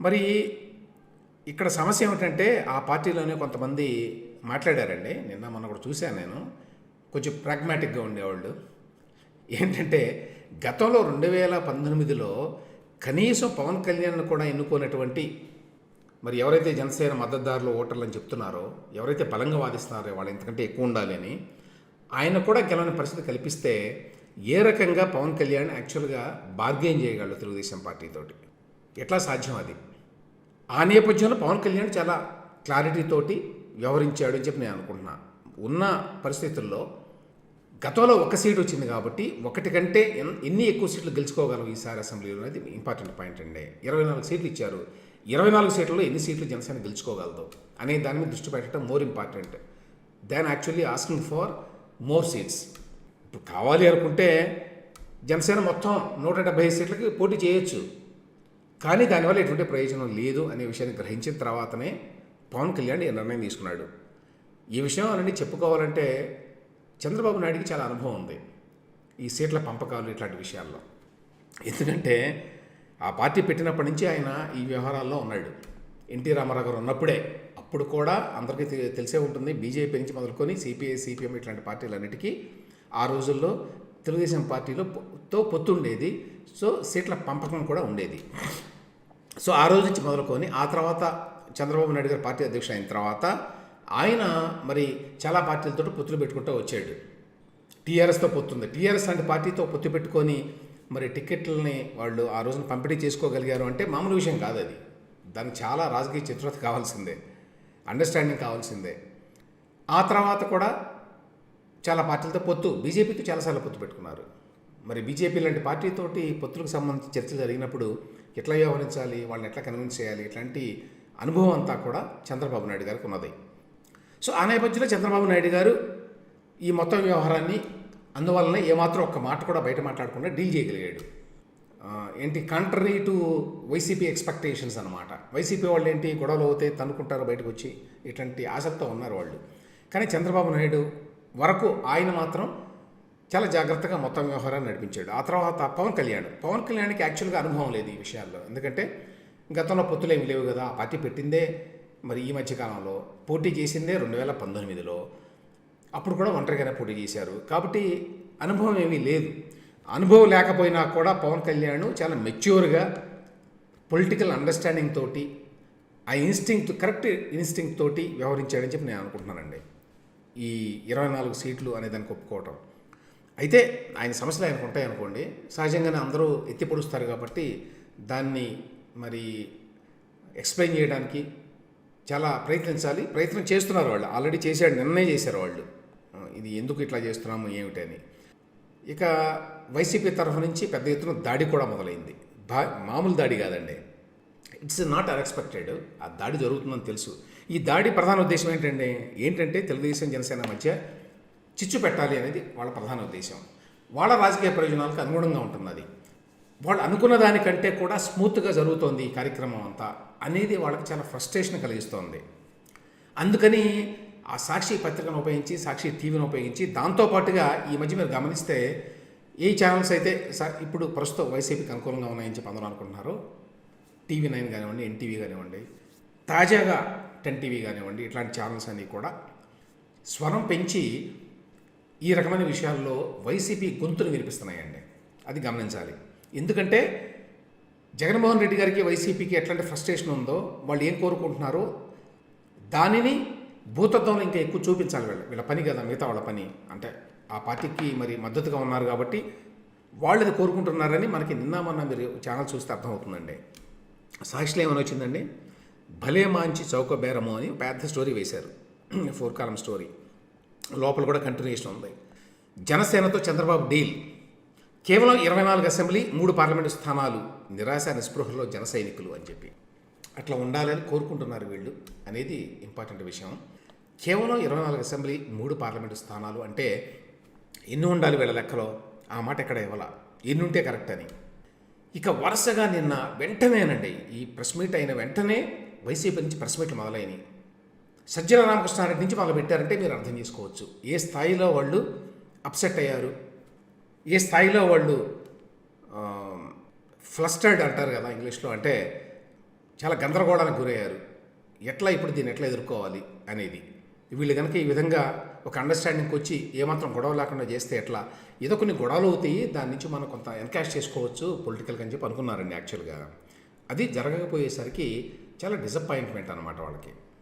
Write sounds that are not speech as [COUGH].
మరి ఇక్కడ సమస్య ఏమిటంటే ఆ పార్టీలోనే కొంతమంది మాట్లాడారండి. నిన్న మొన్న కూడా చూశాను నేను. కొంచెం ప్రాగ్మాటిక్గా ఉండేవాళ్ళు. ఏంటంటే గతంలో రెండు వేల పంతొమ్మిదిలో కనీసం పవన్ కళ్యాణ్ కూడా ఎన్నుకోనటువంటి మరి ఎవరైతే జనసేన మద్దతుదారులు ఓటర్లు అని చెప్తున్నారో ఎవరైతే బలంగా వాదిస్తున్నారో వాళ్ళు ఎంతకంటే ఎక్కువ ఉండాలి అని ఆయన కూడా గెలవని పరిస్థితి కల్పిస్తే ఏ రకంగా పవన్ కళ్యాణ్ యాక్చువల్గా బార్గెన్ చేయగలడు తెలుగుదేశం పార్టీతోటి ఎట్లా సాధ్యం అది? ఆ నేపథ్యంలో పవన్ కళ్యాణ్ చాలా క్లారిటీతోటి వ్యవహరించాడు అని చెప్పి నేను అనుకుంటున్నా. ఉన్న పరిస్థితుల్లో గతంలో ఒక సీట్ వచ్చింది కాబట్టి ఒకటి కంటే ఎన్- ఎన్ని ఎక్కువ సీట్లు గెలుచుకోగలం ఈసారి అసెంబ్లీలో అనేది ఇంపార్టెంట్ పాయింట్ అండి. ఇరవై నాలుగు సీట్లు ఇచ్చారు. ఇరవై నాలుగు సీట్లలో ఎన్ని సీట్లు జనసేన గెలుచుకోగలదు అనే దాని మీద దృష్టి పెట్టడం more important than actually asking for more seats ఇప్పుడు కావాలి అనుకుంటే జనసేన మొత్తం నూట డెబ్బై ఐదు సీట్లకి పోటీ చేయొచ్చు. కానీ దానివల్ల ఎటువంటి ప్రయోజనం లేదు అనే విషయాన్ని గ్రహించిన తర్వాతనే పవన్ కళ్యాణ్ ఈ నిర్ణయం తీసుకున్నాడు. ఈ విషయం అనేది చెప్పుకోవాలంటే చంద్రబాబు నాయుడికి చాలా అనుభవం ఉంది ఈ సీట్ల పంపకాలు ఇట్లాంటి విషయాల్లో. ఎందుకంటే ఆ పార్టీ పెట్టినప్పటి నుంచి ఆయన ఈ వ్యవహారాల్లో ఉన్నాడు. ఎన్టీ రామారావు గారు ఉన్నప్పుడే అప్పుడు కూడా అందరికీ తెలిసే ఉంటుంది బీజేపీ నుంచి మొదలుకొని సిపిఐ సిపిఎం ఇట్లాంటి పార్టీలన్నిటికీ ఆ రోజుల్లో తెలుగుదేశం పార్టీలో తో పొత్తు ఉండేది. సో సీట్ల పంపకం కూడా ఉండేది. సో ఆ రోజు నుంచి మొదలుకొని ఆ తర్వాత చంద్రబాబు నాయుడు గారు పార్టీ అధ్యక్షుడు అయిన తర్వాత ఆయన మరి చాలా పార్టీలతో పొత్తులు పెట్టుకుంటూ వచ్చాడు. టీఆర్ఎస్తో పొత్తుంది టీఆర్ఎస్ లాంటి పార్టీతో పొత్తు పెట్టుకొని మరి టికెట్లని వాళ్ళు ఆ రోజున పంపిణీ చేసుకోగలిగారు అంటే మామూలు విషయం కాదు అది. దానికి చాలా రాజకీయ చతురత కావాల్సిందే. అండర్స్టాండింగ్ కావాల్సిందే. ఆ తర్వాత కూడా చాలా పార్టీలతో పొత్తు. బీజేపీతో చాలాసార్లు పొత్తు పెట్టుకున్నారు. మరి బీజేపీ లాంటి పార్టీతోటి పొత్తులకు సంబంధించి చర్చలు జరిగినప్పుడు ఎట్లా వ్యవహరించాలి? వాళ్ళని ఎట్లా కన్విన్స్ చేయాలి? ఇట్లాంటి అనుభవం అంతా కూడా చంద్రబాబు నాయుడు గారికి ఉన్నది. సో ఆ నేపథ్యంలో చంద్రబాబు నాయుడు గారు ఈ మొత్తం వ్యవహారాన్ని అందువలన ఏమాత్రం ఒక్క మాట కూడా బయట మాట్లాడకుండా డీల్ చేయగలిగాడు. ఏంటి? కంట్రీ టు వైసీపీ ఎక్స్పెక్టేషన్స్ అనమాట వైసీపీ వాళ్ళు ఏంటి? గొడవలు అవుతే తనుకుంటారు బయటకు వచ్చి. ఇటువంటి ఆసక్తితో ఉన్నారు వాళ్ళు. కానీ చంద్రబాబు నాయుడు వరకు ఆయన మాత్రం చాలా జాగ్రత్తగా మొత్తం వ్యవహారాన్ని నడిపించాడు. ఆ తర్వాత పవన్ కళ్యాణ్. పవన్ కళ్యాణ్కి యాక్చువల్గా అనుభవం లేదు ఈ విషయాల్లో. ఎందుకంటే గతంలో పొత్తులు ఏమి లేవు కదా. ఆ పార్టీ పెట్టిందే మరి ఈ మధ్యకాలంలో పోటీ చేసిందే రెండు వేల పంతొమ్మిదిలో. అప్పుడు కూడా ఒంటరిగానే పోటీ చేశారు. కాబట్టి అనుభవం ఏమీ లేదు. అనుభవం లేకపోయినా కూడా పవన్ కళ్యాణ్ చాలా మెచ్యూర్గా పొలిటికల్ అండర్స్టాండింగ్ తోటి ఆ ఇన్స్టింక్ట్ కరెక్ట్ ఇన్స్టింక్ట్ తోటి వ్యవహరించాడని చెప్పి నేను అనుకుంటున్నానండి. ఈ ఇరవై నాలుగు సీట్లు అనే దానికి ఒప్పుకోవటం. అయితే ఆయన సమస్యలు ఆయనకు ఉంటాయనుకోండి సహజంగానే అందరూ ఎత్తి పొడుస్తారు కాబట్టి దాన్ని మరి ఎక్స్ప్లెయిన్ చేయడానికి చాలా ప్రయత్నించాలి. ప్రయత్నం చేస్తున్నారు వాళ్ళు. ఆల్రెడీ చేశాడు నిన్నే చేశారు వాళ్ళు. ఇది ఎందుకు ఇట్లా చేస్తున్నాము ఏమిటని ఇక వైసీపీ తరఫు నుంచి పెద్ద ఎత్తున దాడి కూడా మొదలైంది. బా మామూలు దాడి కాదండి. It's not unexpected. ఆ దాడి జరుగుతుందని తెలుసు. ఈ దాడి ప్రధాన ఉద్దేశం ఏంటంటే ఏంటంటే తెలుగుదేశం జనసేన మధ్య చిచ్చు పెట్టాలి అనేది వాళ్ళ ప్రధాన ఉద్దేశం. వాళ్ళ రాజకీయ ప్రయోజనాలకు అనుగుణంగా ఉంటుంది అది వాళ్ళు అనుకున్న దానికంటే కూడా స్మూత్గా జరుగుతోంది ఈ కార్యక్రమం అంతా అనేది వాళ్ళకి చాలా ఫ్రస్ట్రేషన్ కలిగిస్తోంది. అందుకని ఆ సాక్షి పత్రికను ఉపయోగించి సాక్షి టీవీని ఉపయోగించి దాంతోపాటుగా ఈ మధ్య మీరు గమనిస్తే ఏ ఛానల్స్ అయితే స- ఇప్పుడు ప్రస్తుతం వైసీపీకి అనుకూలంగా ఉన్నాయని చెప్పి అందరూ అనుకుంటున్నారు. టీవీ నైన్ కానివ్వండి ఎన్టీవీ కానివ్వండి తాజాగా టెన్ టీవీ కానివ్వండి ఇట్లాంటి ఛానల్స్ అన్నీ కూడా స్వరం పెంచి ఈ రకమైన విషయాల్లో వైసీపీ గొంతును వినిపిస్తున్నాయండి. అది గమనించాలి. ఎందుకంటే జగన్మోహన్ రెడ్డి గారికి వైసీపీకి ఎట్లాంటి ఫ్రస్ట్రేషన్ ఉందో వాళ్ళు ఏం కోరుకుంటున్నారో దానిని భూతత్వంలో ఇంకా ఎక్కువ చూపించాలి వీళ్ళ. వీళ్ళ పని కదా మిగతా వాళ్ళ పని. అంటే ఆ పార్టీకి మరి మద్దతుగా ఉన్నారు కాబట్టి వాళ్ళు అది కోరుకుంటున్నారని మనకి నిన్న మొన్న మీరు ఛానల్ చూస్తే అర్థమవుతుందండి. సాక్షిలో ఏమైనా వచ్చిందండి? భలే మాంచి చౌక బేరము అని పెద్ద స్టోరీ వేశారు. [CLEARS THROAT] ఫోర్ కాలం స్టోరీ. లోపల కూడా కంటిన్యూషన్ ఉంది. జనసేనతో చంద్రబాబు డీల్ కేవలం ఇరవై నాలుగు అసెంబ్లీ మూడు పార్లమెంటు స్థానాలు. నిరాశ నిస్పృహలో జన సైనికులు అని చెప్పి. అట్లా ఉండాలని కోరుకుంటున్నారు వీళ్ళు అనేది ఇంపార్టెంట్ విషయం. కేవలం ఇరవై నాలుగు అసెంబ్లీ మూడు పార్లమెంటు స్థానాలు అంటే ఎన్ని ఉండాలి వీళ్ళ లెక్కలో? ఆ మాట ఎక్కడ ఇవ్వాల? ఎన్ని ఉంటే కరెక్ట్ అని. ఇక వరుసగా నిన్న వెంటనేనండి ఈ ప్రెస్ మీట్ అయిన వెంటనే వైసీపీ నుంచి ప్రెస్ మీట్లు మొదలైనవి సజ్జల రామకృష్ణారెడ్డి నుంచి వాళ్ళు పెట్టారంటే మీరు అర్థం చేసుకోవచ్చు. ఏ స్థాయిలో వాళ్ళు అప్సెట్ అయ్యారు? ఏ స్థాయిలో వాళ్ళు ఫ్లస్టర్డ్ అంటారు కదా ఇంగ్లీష్లో అంటే చాలా గందరగోళానికి గురయ్యారు. ఎట్లా ఇప్పుడు దీన్ని ఎట్లా ఎదుర్కోవాలి అనేది. వీళ్ళు కనుక ఈ విధంగా ఒక అండర్స్టాండింగ్కి వచ్చి ఏమాత్రం గొడవ లేకుండా చేస్తే ఎట్లా? ఏదో కొన్ని గొడవలు అవుతాయి దాని నుంచి మనం కొంత ఎన్కాష్ చేసుకోవచ్చు పొలిటికల్గా అని చెప్పి అనుకున్నారండి యాక్చువల్గా అది జరగకపోయేసరికి చాలా డిసప్పాయింట్మెంట్ అనమాట వాళ్ళకి.